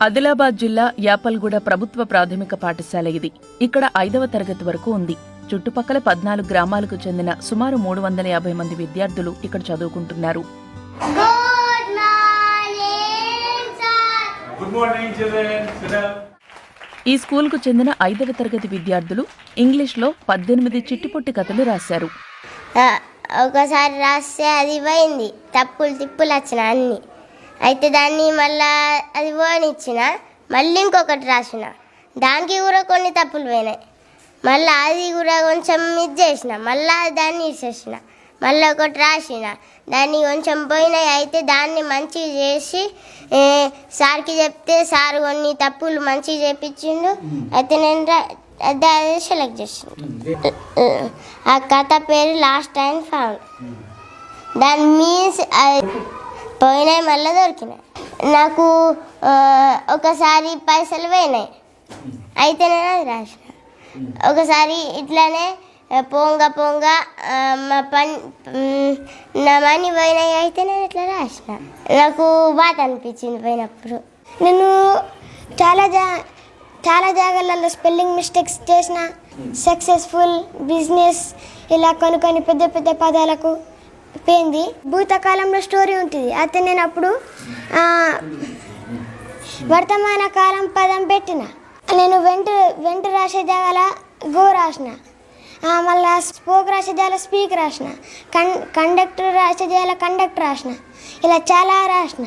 ఆదిలాబాద్ జిల్లా యాపల్గూడ ప్రభుత్వ ప్రాథమిక పాఠశాల ఇది ఇక్కడ ఐదవ తరగతి వరకు ఉంది చుట్టుపక్కల పద్నాలుగు గ్రామాలకు చెందిన సుమారు మూడు వందల యాభై మంది విద్యార్థులు ఇక్కడ చదువుకుంటున్నారు Good morning, sir. Good morning, children. Sit down. ఈ స్కూల్కు చెందిన ఐదవ తరగతి విద్యార్థులు ఇంగ్లీష్లో పద్దెనిమిది చిట్టిపొట్టి కథలు రాశారు ఒకసారి రాస్తే అది పోయింది తప్పులు తిప్పులు వచ్చిన అన్ని అయితే దాన్ని మళ్ళా అది పోనిచ్చిన మళ్ళీ ఇంకొకటి రాసిన. దానికి కూడా కొన్ని తప్పులు పోయినాయి. మళ్ళీ అది కూడా కొంచెం ఇది చేసిన మళ్ళీ దాన్ని ఇచ్చేసిన మళ్ళీ ఒకటి రాసిన. దాన్ని కొంచెం పోయినాయి అయితే దాన్ని మంచిగా చేసి సార్కి చెప్తే సార్ కొన్ని తప్పులు మంచిగా చేపించిండు. అయితే నేను రా- అది అదే సెలెక్ట్ చేసిండు. ఆ కథ పేరు లాస్ట్ అండ్ ఫౌండ్ దాని మీన్స్ పోయినాయి మళ్ళీ దొరికినాయి. నాకు ఒకసారి పైసలు పోయినాయి. అయితే నేను అది రాసిన. ఒకసారి ఇట్లానే పొంగ పొంగ మా పని నా మనీ పోయినాయి అయితే నేను ఇట్లా రాసిన. నాకు బాధ అనిపించింది పోయినప్పుడు. నేను చాలా జా చాలా జాగాలలో స్పెల్లింగ్ మిస్టేక్స్ చేసిన. సక్సెస్ఫుల్ బిజినెస్ ఇలా కొన్ని కొన్ని పెద్ద పెద్ద పదాలకు పోయింది భూతకాలంలో స్టోరీ ఉంటుంది. అయితే నేను అప్పుడు ఆ, వర్తమాన కాలం పదం పెట్టిన. నేను వెంట వెంట రాసే జాగాల గో రాసిన. మళ్ళా స్పోక్ రాసే స్పీక్ రాసిన. కన్ కండక్టర్ రాసే కండక్టర్ రాసిన. ఇలా చాలా రాసిన.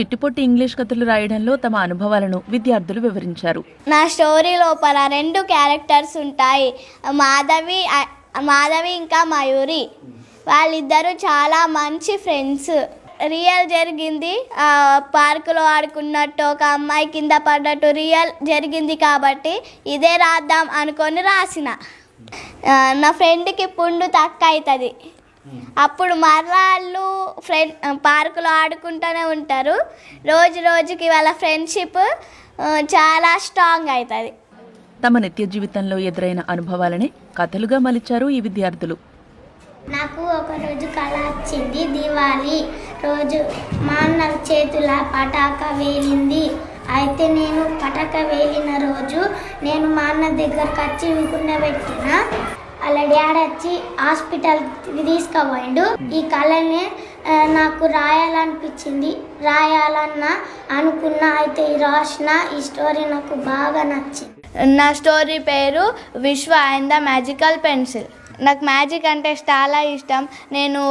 చిట్టిపొట్టి ఇంగ్లీష్ కథలు రాయడంలో తమ అనుభవాలను విద్యార్థులు వివరించారు. నా స్టోరీ లోపల రెండు క్యారెక్టర్స్ ఉంటాయి. మాధవి మాధవి ఇంకా మయూరి. వాళ్ళిద్దరూ చాలా మంచి ఫ్రెండ్స్. రియల్ జరిగింది. పార్కులో ఆడుకున్నట్టు ఒక అమ్మాయి కింద పడ్డట్టు రియల్ జరిగింది కాబట్టి ఇదే రాద్దాం అనుకొని రాసిన. నా ఫ్రెండ్కి పుండు తక్కువ అవుతుంది అప్పుడు మర్రాళ్ళు ఫ్రెండ్ పార్కులో ఆడుకుంటూనే ఉంటారు. రోజు రోజుకి వాళ్ళ ఫ్రెండ్షిప్ చాలా స్ట్రాంగ్ అవుతుంది తమ నిత్య జీవితంలో ఎదురైన అనుభవాలని కథలుగా మలిచారు ఈ విద్యార్థులు. నాకు ఒకరోజు కళ వచ్చింది దివాళీ రోజు. మా అన్న చేతుల పటాక వేలింది. అయితే నేను పటాక వేలిన రోజు నేను మా అన్న దగ్గరకు వచ్చి వినుకున్న అలా డాడ్ వచ్చి హాస్పిటల్ తీసుకుపోయిండు. ఈ కళనే నాకు రాయాలనిపించింది. రాయాలన్న అనుకున్న అయితే ఈ రాసిన ఈ స్టోరీ నాకు బాగా నచ్చింది. నా స్టోరీ పేరు Vishwa and the magical pencil. నాకు మ్యాజిక్ అంటే చాలా ఇష్టం. నేను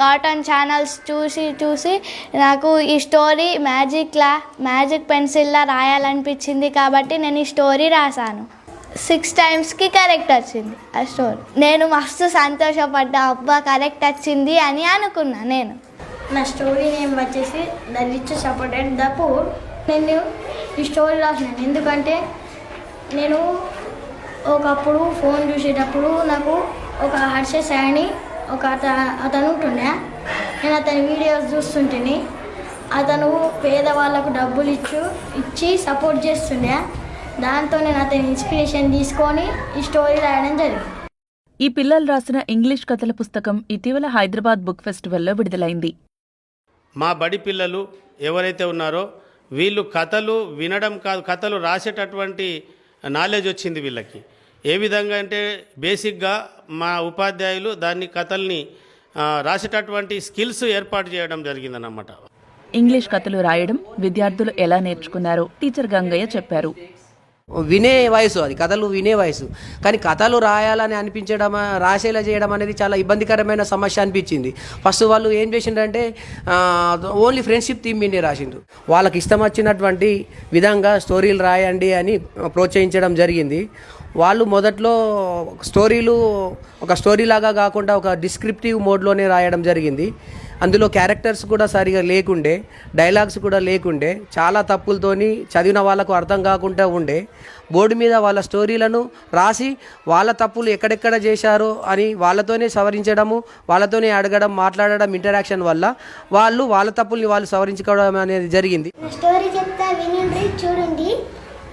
కాటన్ ఛానల్స్ చూసి చూసి నాకు ఈ స్టోరీ మ్యాజిక్లా మ్యాజిక్ పెన్సిల్లా రాయాలనిపించింది కాబట్టి నేను ఈ స్టోరీ రాశాను. సిక్స్ టైమ్స్కి కరెక్ట్ వచ్చింది ఆ స్టోరీ. నేను మస్తు సంతోషపడ్డా అబ్బా కరెక్ట్ వచ్చింది అని అనుకున్నా నేను. నా స్టోరీ నేమ్ వచ్చేసి the rich supported the poor. నేను ఈ స్టోరీ రాసినాను ఎందుకంటే నేను ఒకప్పుడు ఫోన్ చూసేటప్పుడు నాకు ఒక హర్షస్ అని ఒక అత అతను ఉంటుండే. నేను అతని వీడియోస్ చూస్తుంటేని. అతను పేదవాళ్ళకు డబ్బులు ఇచ్చు ఇచ్చి సపోర్ట్ చేస్తుండే. దాంతో నేను అతని ఇన్స్పిరేషన్ తీసుకొని ఈ స్టోరీ రాయడం జరిగింది. ఈ పిల్లలు రాసిన ఇంగ్లీష్ కథల పుస్తకం ఇటీవల హైదరాబాద్ బుక్ ఫెస్టివల్లో విడుదలైంది. మా బడి పిల్లలు ఎవరైతే ఉన్నారో వీళ్ళు కథలు వినడం కాదు కథలు రాసేటటువంటి నాలెడ్జ్ వచ్చింది వీళ్ళకి. ఏ విధంగా అంటే బేసిక్గా మా ఉపాధ్యాయులు దాన్ని కథల్ని రాసేటటువంటి స్కిల్స్ ఏర్పాటు చేయడం జరిగిందన్నమాట. ఇంగ్లీష్ కథలు రాయడం విద్యార్థులు ఎలా నేర్చుకున్నారో టీచర్ గంగయ్య చెప్పారు. వినే వయసు అది కథలు వినే వయసు. కానీ కథలు రాయాలని అనిపించడం రాసేలా చేయడం అనేది చాలా ఇబ్బందికరమైన సమస్య అనిపించింది. ఫస్ట్ వాళ్ళు ఏం చేసిండ్రంటే ఓన్లీ ఫ్రెండ్షిప్ థీమ్ మీదే రాసిండ్రు. వాళ్ళకి ఇష్టం వచ్చినటువంటి విధంగా స్టోరీలు రాయండి అని ప్రోత్సహించడం జరిగింది. వాళ్ళు మొదట్లో స్టోరీలు ఒక స్టోరీ లాగా కాకుండా ఒక డిస్క్రిప్టివ్ మోడ్లోనే రాయడం జరిగింది. అందులో క్యారెక్టర్స్ కూడా సరిగా లేకుండే డైలాగ్స్ కూడా లేకుండే చాలా తప్పులతోని చదివిన వాళ్ళకు అర్థం కాకుండా ఉండే. బోర్డు మీద వాళ్ళ స్టోరీలను రాసి వాళ్ళ తప్పులు ఎక్కడెక్కడ చేశారో అని వాళ్ళతోనే సవరించడము వాళ్ళతోనే అడగడం మాట్లాడడం ఇంటరాక్షన్ వల్ల వాళ్ళు వాళ్ళ తప్పుల్ని వాళ్ళు సవరించుకోవడం అనేది జరిగింది. స్టోరీ చెప్తా వినండి చూడండి.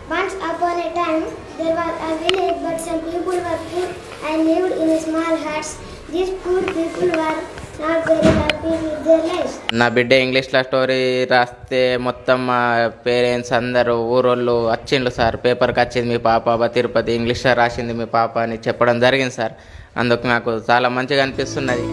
Once upon a time, there was a village, but some people were poor and lived in small huts. These poor people were not very happy with their lives. నా బిడ్డ ఇంగ్లీష్లో స్టోరీ రాస్తే మొత్తం మా పేరెంట్స్ అందరూ ఊరోళ్ళు వచ్చిండ్రు సార్ పేపర్కి వచ్చింది మీ పాప తిరుపతి ఇంగ్లీష్లో రాసింది మీ పాప అని చెప్పడం జరిగింది సార్ అందుకు నాకు చాలా మంచిగా అనిపిస్తున్నది